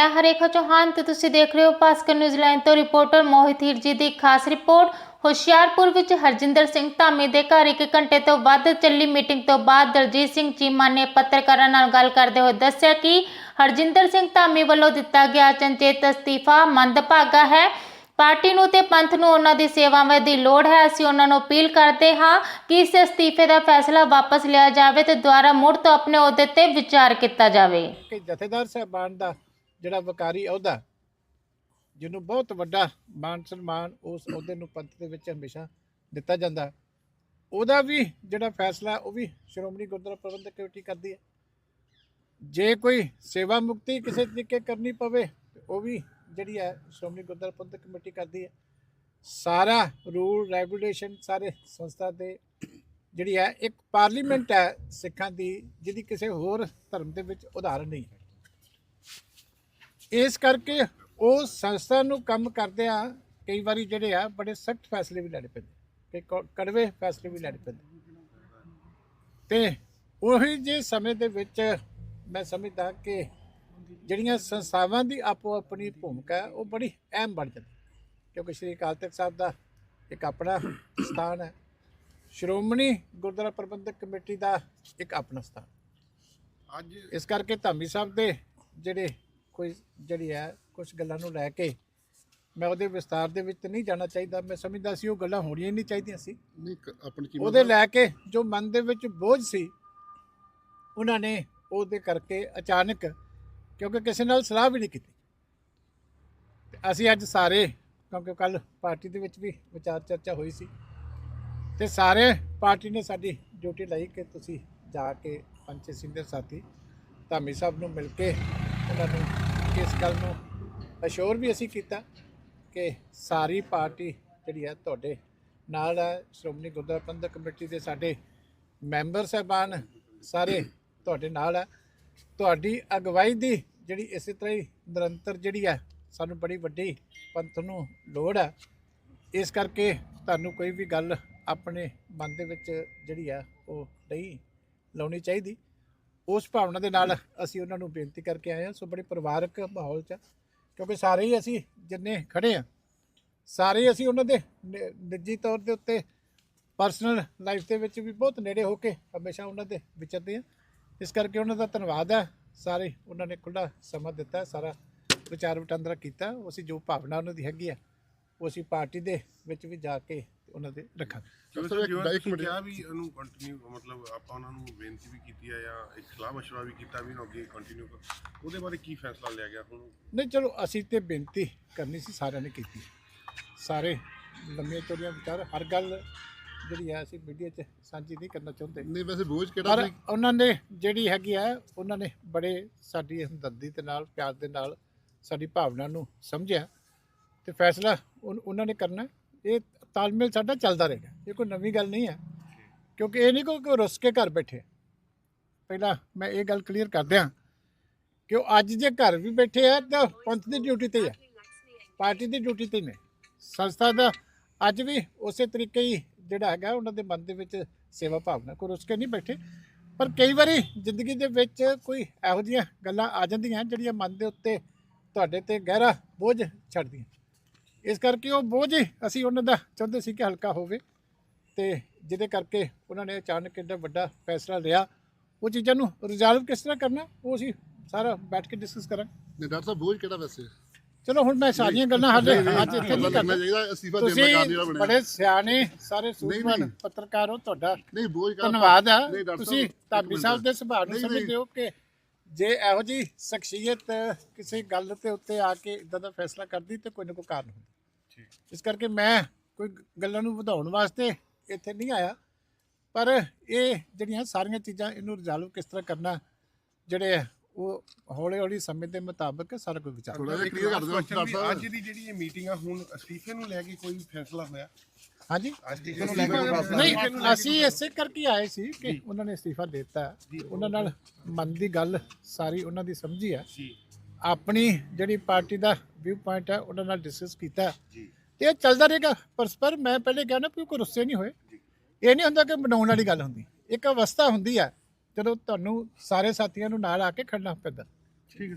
ਮੈਂ ਹਰੇਖਾ ਚੌਹਾਨ ਤੇ ਤੁਸੀਂ ਦੇਖ ਰਹੇ ਹੋ ਭਾਸਕਰ ਨਿਊਜ਼ੀਲੈਂਡ ਤੋਂ ਰਿਪੋਰਟਰ ਮੋਹਿਤ ਹੀਰ ਦੀ ਖਾਸ ਰਿਪੋਰਟ। ਹੁਸ਼ਿਆਰਪੁਰ ਵਿੱਚ ਹਰਜਿੰਦਰ ਸਿੰਘ ਧਾਮੀ ਦੇ ਘਰ ਇੱਕ ਘੰਟੇ ਤੋਂ ਵੱਧ ਚੱਲੀ ਮੀਟਿੰਗ ਤੋਂ ਬਾਅਦ ਦਲਜੀਤ ਸਿੰਘ ਚੀਮਾ ਨੇ ਪੱਤਰਕਾਰਾਂ ਨਾਲ ਗੱਲ ਕਰਦੇ ਹੋਏ ਦੱਸਿਆ ਕਿ ਹਰਜਿੰਦਰ ਸਿੰਘ ਧਾਮੀ ਵੱਲੋਂ ਦਿੱਤਾ ਗਿਆ ਚੰਚੇਤ ਅਸਤੀਫਾ ਮੰਦਭਾਗਾ ਹੈ। ਪਾਰਟੀ ਨੂੰ ਤੇ ਪੰਥ ਨੂੰ ਉਹਨਾਂ ਦੀ ਸੇਵਾਵਾਂ ਦੀ ਲੋੜ ਹੈ। ਅਸੀਂ ਉਹਨਾਂ ਨੂੰ ਅਪੀਲ ਕਰਦੇ ਹਾਂ ਕਿ ਇਸ ਅਸਤੀਫੇ ਦਾ ਫੈਸਲਾ ਵਾਪਸ ਲਿਆ ਜਾਵੇ ਤੇ ਦੁਆਰਾ ਮੁੜ ਤੋਂ ਆਪਣੇ ਅਹੁਦੇ ਤੇ ਵਿਚਾਰ ਕੀਤਾ ਜਾਵੇ। ਜਥੇਦਾਰ ਸਾਹਿਬਾਨ ਦਾ ਜਿਹੜਾ ਵਕਾਰੀ ਅਹੁਦਾ ਜਿਹਨੂੰ ਬਹੁਤ ਵੱਡਾ ਮਾਨ ਸਨਮਾਨ ਉਸ ਅਹੁਦੇ ਨੂੰ ਪੰਥ ਦੇ ਵਿੱਚ ਹਮੇਸ਼ਾ ਦਿੱਤਾ ਜਾਂਦਾ। ਉਹਦਾ ਵੀ ਜਿਹੜਾ ਫੈਸਲਾ, ਉਹ ਵੀ ਸ਼੍ਰੋਮਣੀ ਗੁਰਦੁਆਰਾ ਪ੍ਰਬੰਧਕ ਕਮੇਟੀ ਕਰਦੀ ਹੈ। ਜੇ ਕੋਈ ਸੇਵਾ ਮੁਕਤੀ ਕਿਸੇ ਤਰੀਕੇ ਕਰਨੀ ਪਵੇ ਤੇ ਉਹ ਵੀ ਜਿਹੜੀ ਹੈ ਸ਼੍ਰੋਮਣੀ ਗੁਰਦੁਆਰਾ ਪ੍ਰਬੰਧਕ ਕਮੇਟੀ ਕਰਦੀ ਹੈ। ਸਾਰਾ ਰੂਲ, ਰੈਗੂਲੇਸ਼ਨ ਸਾਰੇ ਸੰਸਥਾ ਦੇ ਜਿਹੜੀ ਹੈ, ਇੱਕ ਪਾਰਲੀਮੈਂਟ ਹੈ ਸਿੱਖਾਂ ਦੀ, ਜਿਹਦੀ ਕਿਸੇ ਹੋਰ ਧਰਮ ਦੇ ਵਿੱਚ ਉਦਾਹਰਨ ਨਹੀਂ ਹੈ। ਇਸ ਕਰਕੇ ਉਹ ਸੰਸਥਾ ਨੂੰ ਕੰਮ ਕਰਦੇ ਆ ਕਈ ਵਾਰੀ ਜਿਹੜੇ ਆ ਬੜੇ ਸਖਤ ਫੈਸਲੇ ਵੀ ਲੈਣੇ ਪੈਂਦੇ ਕ- ਕੜਵੇ ਫੈਸਲੇ ਵੀ ਲੈਣੇ ਪੈਂਦੇ ਤੇ ਉਹੀ ਜੇ ਸਮੇਂ ਦੇ ਵਿੱਚ ਮੈਂ ਸਮਝਦਾ ਕਿ ਜਿਹੜੀਆਂ ਸੰਸਥਾਵਾਂ ਦੀ ਆਪੋ ਆਪਣੀ ਭੂਮਿਕਾ ਹੈ ਉਹ ਬੜੀ ਅਹਿਮ ਬਣ ਜਾਂਦੀ ਕਿਉਂਕਿ ਸ਼੍ਰੀ ਅਕਾਲ ਤਖਤ ਸਾਹਿਬ ਦਾ ਇੱਕ ਆਪਣਾ ਸਥਾਨ ਹੈ ਸ਼੍ਰੋਮਣੀ ਗੁਰਦੁਆਰਾ ਪ੍ਰਬੰਧਕ ਕਮੇਟੀ ਦਾ ਇੱਕ ਆਪਣਾ ਸਥਾਨ। ਅੱਜ ਇਸ ਕਰਕੇ ਧਾਮੀ ਸਾਹਿਬ ਦੇ ਜਿਹੜੇ ਕੋਈ ਜਿਹੜੀ ਹੈ ਕੁਝ ਗੱਲਾਂ ਨੂੰ ਲੈ ਕੇ ਮੈਂ ਉਹਦੇ ਵਿਸਤਾਰ ਦੇ ਵਿੱਚ ਨਹੀਂ ਜਾਣਾ ਚਾਹੀਦਾ। ਮੈਂ ਸਮਝਦਾ ਸੀ ਉਹ ਗੱਲਾਂ ਹੋਣੀਆਂ ਹੀ ਨਹੀਂ ਚਾਹੀਦੀਆਂ ਸੀ। ਨਹੀਂ ਆਪਣੀ ਕੀ ਉਹਦੇ ਲੈ ਕੇ ਜੋ ਮਨ ਦੇ ਵਿੱਚ ਬੋਝ ਸੀ ਉਹਨਾਂ ਨੇ ਉਹਦੇ ਕਰਕੇ ਅਚਾਨਕ ਕਿਉਂਕਿ ਕਿਸੇ ਨਾਲ ਸਲਾਹ ਵੀ ਨਹੀਂ ਕੀਤੀ। ਤੇ ਅਸੀਂ ਅੱਜ ਸਾਰੇ ਕਿਉਂਕਿ ਕੱਲ ਪਾਰਟੀ ਦੇ ਵਿੱਚ ਵੀ ਵਿਚਾਰ ਚਰਚਾ ਹੋਈ ਸੀ ਤੇ ਸਾਰੇ ਪਾਰਟੀ ਨੇ ਸਾਡੀ ਡਿਊਟੀ ਲਈ ਕਿ ਤੁਸੀਂ ਜਾ ਕੇ ਪੰਚੇ ਸਿੰਧਰ ਸਾਥੀ ਧਾਮੀ ਸਾਹਿਬ ਨੂੰ ਮਿਲ ਕੇ ਉਹਨਾਂ ਨੂੰ ਇਸ ਗੱਲ ਨੂੰ ਅਸ਼ੋਰ ਵੀ ਅਸੀਂ ਕੀਤਾ ਕਿ ਸਾਰੀ ਪਾਰਟੀ ਜਿਹੜੀ ਹੈ ਤੁਹਾਡੇ ਨਾਲ ਹੈ, ਸ਼੍ਰੋਮਣੀ ਗੁਰਦੁਆਰਾ ਪ੍ਰਬੰਧਕ ਕਮੇਟੀ ਦੇ ਸਾਡੇ ਮੈਂਬਰ ਸਾਹਿਬਾਨ ਸਾਰੇ ਤੁਹਾਡੇ ਨਾਲ ਹੈ। ਤੁਹਾਡੀ ਅਗਵਾਈ ਦੀ ਜਿਹੜੀ ਇਸੇ ਤਰ੍ਹਾਂ ਹੀ ਨਿਰੰਤਰ ਜਿਹੜੀ ਹੈ ਸਾਨੂੰ ਬੜੀ ਵੱਡੀ ਪੰਥ ਨੂੰ ਲੋੜ ਹੈ। ਇਸ ਕਰਕੇ ਤੁਹਾਨੂੰ ਕੋਈ ਵੀ ਗੱਲ ਆਪਣੇ ਮਨ ਦੇ ਵਿੱਚ ਜਿਹੜੀ ਆ ਉਹ ਨਹੀਂ ਲਾਉਣੀ ਚਾਹੀਦੀ। ਉਸ ਭਾਵਨਾ ਦੇ ਨਾਲ ਅਸੀਂ ਉਹਨਾਂ ਨੂੰ ਬੇਨਤੀ ਕਰਕੇ ਆਏ ਹਾਂ। ਸੋ ਬੜੇ ਪਰਿਵਾਰਕ ਮਾਹੌਲ 'ਚ ਕਿਉਂਕਿ ਸਾਰੇ ਹੀ ਅਸੀਂ ਜਿੰਨੇ ਖੜੇ ਆ, ਸਾਰੇ ਹੀ ਅਸੀਂ ਉਹਨਾਂ ਦੇ ਨਿ- ਨਿੱਜੀ ਤੌਰ ਦੇ ਉੱਤੇ ਪਰਸਨਲ ਲਾਈਫ ਦੇ ਵਿੱਚ ਵੀ ਬਹੁਤ ਨੇੜੇ ਹੋ ਕੇ ਹਮੇਸ਼ਾ ਉਹਨਾਂ ਦੇ ਵਿਚਰਦੇ ਆ। ਇਸ ਕਰਕੇ ਉਹਨਾਂ ਦਾ ਧੰਨਵਾਦ ਹੈ ਸਾਰੇ ਉਹਨਾਂ ਨੇ ਖੁੱਲਾ ਸਮਾਂ ਦਿੱਤਾ, ਸਾਰਾ ਵਿਚਾਰ ਵਟਾਂਦਰਾ ਕੀਤਾ। ਅਸੀਂ ਜੋ ਭਾਵਨਾ ਉਹਨਾਂ ਦੀ ਹੈਗੀ ਆ ਉਹ ਅਸੀਂ ਪਾਰਟੀ ਦੇ ਵਿੱਚ ਵੀ ਜਾ ਕੇ ਉਹਨਾਂ ਦੇ ਰੱਖਾਂਗੇ। ਚਲੋ ਸਰ, ਸਰ ਇੱਕ- ਮਿੰਟ। ਕਿਹਾ ਵੀ ਇਹਨੂੰ ਕੰਟੀਨਿਊ ਮਤਲਬ ਆਪਾਂ ਉਹਨਾਂ ਨੂੰ ਬੇਨਤੀ ਵੀ ਕੀਤੀ ਹੈ ਜਾਂ ਇੱਕ ਸਲਾਹ ਮਸ਼ਵਰਾ ਵੀ ਕੀਤਾ ਵੀ ਇਹਨੂੰ ਅੱਗੇ ਕੰਟੀਨਿਊ ਕਰ। ਉਹਦੇ ਬਾਰੇ ਕੀ ਫੈਸਲਾ ਲਿਆ ਗਿਆ ਹੁਣ? ਨਹੀਂ ਚਲੋ ਅਸੀਂ ਤੇ ਬੇਨਤੀ ਕਰਨੀ ਸੀ ਸਾਰਿਆਂ ਨੇ ਕੀਤੀ। ਸਾਰੇ ਲੰਮੀਆਂ ਚੌੜੀਆਂ ਵਿਚਾਰ ਹਰ ਗੱਲ ਜਿਹੜੀ ਹੈ ਅਸੀਂ ਮੀਡੀਆ 'ਚ ਸਾਂਝੀ ਨਹੀਂ ਕਰਨਾ ਚਾਹੁੰਦੇ। ਨਹੀਂ ਵੈਸੇ ਬੋਝ ਕਿਹੜਾ ਪਰ ਸੀ? ਉਹਨਾਂ ਨੇ ਜਿਹੜੀ ਹੈਗੀ ਆ ਉਹਨਾਂ ਨੇ ਬੜੇ ਸਾਡੀ ਹਮਦਰਦੀ ਦੇ ਨਾਲ ਪਿਆਰ ਦੇ ਨਾਲ ਸਾਡੀ ਭਾਵਨਾ ਨੂੰ ਸਮਝਿਆ। ਤੇ ਫੈਸਲਾ ਉਨ- ਉਹਨਾਂ ਨੇ ਕਰਨਾ। ਇਹ ਤਾਲਮੇਲ ਸਾਡਾ ਚੱਲਦਾ ਰਹੇਗਾ ਇਹ ਕੋਈ ਨਵੀਂ ਗੱਲ ਨਹੀਂ ਹੈ। ਕਿਉਂਕਿ ਇਹ ਨਹੀਂ ਕੋਈ ਕੋਈ ਰੁੱਸ ਕੇ ਘਰ ਬੈਠੇ। ਪਹਿਲਾਂ ਮੈਂ ਇਹ ਗੱਲ ਕਲੀਅਰ ਕਰ ਦਿਆਂ ਕਿ ਉਹ ਅੱਜ ਜੇ ਘਰ ਵੀ ਬੈਠੇ ਆ, ਤਾਂ ਪੰਥ ਦੀ ਡਿਊਟੀ ਤੇ ਹੀ ਆ। ਪਾਰਟੀ ਦੀ ਡਿਊਟੀ ਤੇ ਹੀ ਨੇ। ਸੰਸਥਾ ਦਾ ਅੱਜ ਵੀ ਉਸੇ ਤਰੀਕੇ ਹੀ ਜਿਹੜਾ ਹੈਗਾ, ਉਹਨਾਂ ਦੇ ਮਨ ਦੇ ਵਿੱਚ ਸੇਵਾ ਭਾਵਨਾ। ਕੋਈ ਰੁੱਸ ਕੇ ਨਹੀਂ ਬੈਠੇ। ਪਰ ਕਈ ਵਾਰੀ ਜ਼ਿੰਦਗੀ ਦੇ ਵਿੱਚ ਕੋਈ ਇਹੋ ਜਿਹੀਆਂ ਗੱਲਾਂ ਆ ਜਾਂਦੀਆਂ, ਜਿਹੜੀਆਂ ਮਨ ਦੇ ਉੱਤੇ ਤੁਹਾਡੇ ਤੇ ਗਹਿਰਾ ਬੋਝ ਛੱਡਦੀਆਂ। ਇਸ ਕਰਕੇ ਉਹ ਬੋਝ ਅਸੀਂ ਉਹਨਾਂ ਦਾ ਚਾਹੁੰਦੇ ਸੀ ਕਿ ਹਲਕਾ ਹੋਵੇ ਤੇ ਜਿਹਦੇ ਕਰਕੇ ਉਹਨਾਂ ਨੇ ਅਚਾਨਕ ਐਡਾ ਵੱਡਾ ਫੈਸਲਾ ਲਿਆ। ਉਹ ਚੀਜ਼ਾਂ ਨੂੰ ਰਿਜ਼ੋਲਵ ਕਿਸ ਤਰ੍ਹਾਂ ਕਰਨਾ ਉਹ ਅਸੀਂ ਸਾਰਾ ਬੈਠ ਕੇ ਡਿਸਕਸ ਕਰਾਂਗੇ। ਨਹੀਂ ਡਾਕਟਰ ਸਾਹਿਬ ਬੋਝ ਕਿਹੜਾ ਵੈਸੇ? ਚਲੋ ਹੁਣ ਮੈਂ ਸਾਰੀਆਂ ਗੱਲਾਂ ਹਾਲੇ ਅੱਜ ਇੱਥੇ ਨਹੀਂ ਕਰਨਾ ਚਾਹੀਦਾ ਅਸਤੀਫਾ ਦੇਣ ਦਾ ਜਿਹੜਾ ਬਣਿਆ। ਬੜੇ ਸਿਆਣੇ ਸਾਰੇ ਸੂਝਵਾਨ। ਪੱਤਰਕਾਰ ਹੋ ਤੁਹਾਡਾ ਨਹੀਂ ਬੋਝ ਕਾਹਦਾ- ਧੰਨਵਾਦ ਆ। ਤੁਸੀਂ ਮਿੰਟ। ਸਾਹਿਬ ਦੇ ਸੁਭਾਅ ਨੂੰ। ਸਮਝਦੇ ਹੋ ਕਿ ਜੇ ਇਹੋ ਜੀ ਸ਼ਖਸੀਅਤ ਕਿਸੇ ਗੱਲ ਤੇ ਉੱਤੇ ਆ ਕੇ ਇਦਾਂ ਦਾ ਫੈਸਲਾ ਕਰਦੀ ਤੇ ਕੋਈ ਨਾ ਕੋਈ ਕਾਰਨ ਹੁੰਦਾ। ਇਸ ਕਰਕੇ ਮੈਂ ਕੋਈ ਗੱਲਾਂ ਨੂੰ ਵਧਾਉਣ ਵਾਸਤੇ ਇੱਥੇ ਨਹੀਂ ਆਇਆ। ਪਰ ਇਹ ਜਿਹੜੀਆਂ ਸਾਰੀਆਂ ਚੀਜ਼ਾਂ ਇਹਨੂੰ ਰਿਜ਼ੋਲਵ ਕਿਸ ਤਰ੍ਹਾਂ ਕਰਨਾ ਜਿਹੜੇ ਉਹ ਹੌਲੀ ਹੌਲੀ ਸਮੇਂ ਦੇ ਮੁਤਾਬਕ ਸਾਰਾ ਕੁਝ ਵਿਚਾਰ ਜਿਹਾ ਕਰ ਦਿਓ ਡਾਕਟਰ ਸਾਹਿਬ। ਅੱਜ ਦੀ ਜਿਹੜੀ ਇਹ ਮੀਟਿੰਗ ਆ ਹੁਣ ਅਸਤੀਫੇ ਨੂੰ ਲੈ ਕੇ ਕੋਈ ਫੈਸਲਾ ਹੋਇਆ? ਹਾਂਜੀ। ਅਸਤੀਫੇ ਨੂੰ ਲੈ ਕੇ ਕੋਈ ਫੈਸਲਾ ਨਹੀਂ ਅਸੀਂ ਇਸੇ ਕਰਕੇ ਆਏ ਸੀ ਕਿ ਉਹਨਾਂ ਨੇ ਅਸਤੀਫਾ ਦਿੱਤਾ। ਉਹਨਾਂ ਨਾਲ ਮਨ ਦੀ ਗੱਲ ਸਾਰੀ ਉਹਨਾਂ ਦੀ ਸਮਝੀ ਆ। ਜੀ। ਆਪਣੀ ਜਿਹੜੀ ਪਾਰਟੀ ਦਾ ਵਿਊ ਪੁਆਇੰਟ ਹੈ ਉਹਨਾਂ ਨਾਲ ਡਿਸਕਸ ਕੀਤਾ। ਜੀ। ਤੇ ਇਹ ਚੱਲਦਾ ਰਹੇਗਾ। ਪਰਸਪਰ ਮੈਂ ਪਹਿਲੇ ਕਿਹਾ ਨਾ ਵੀ ਕੋਈ ਰੁੱਸੇ ਨਹੀਂ ਹੋਏ। ਇਹ ਨਹੀਂ ਹੁੰਦਾ ਕਿ ਬਣਾਉਣ ਵਾਲੀ ਗੱਲ ਹੁੰਦੀ। ਇੱਕ ਅਵਸਥਾ ਹੁੰਦੀ ਹੈ ਜਦੋਂ ਤੁਹਾਨੂੰ ਸਾਰੇ ਸਾਥੀਆਂ ਨੂੰ ਨਾਲ ਆ ਕੇ ਖੜਨਾ ਪੈਂਦਾ। ਠੀਕ